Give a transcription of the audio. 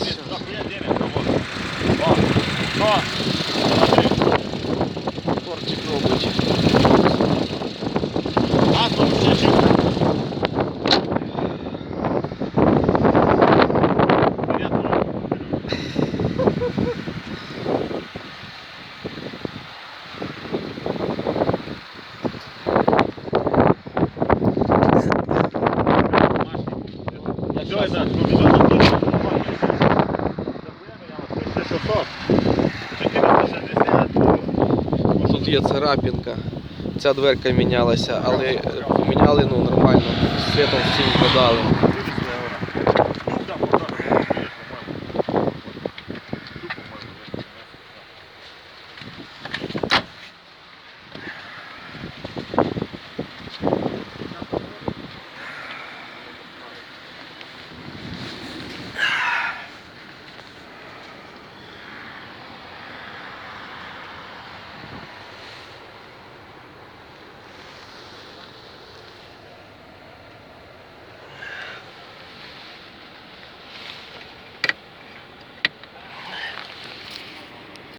Все. Тортик робить. Тут це Тут є царапінка. Ця дверка мінялася, але е, поміняли ну, нормально, світом всім подали.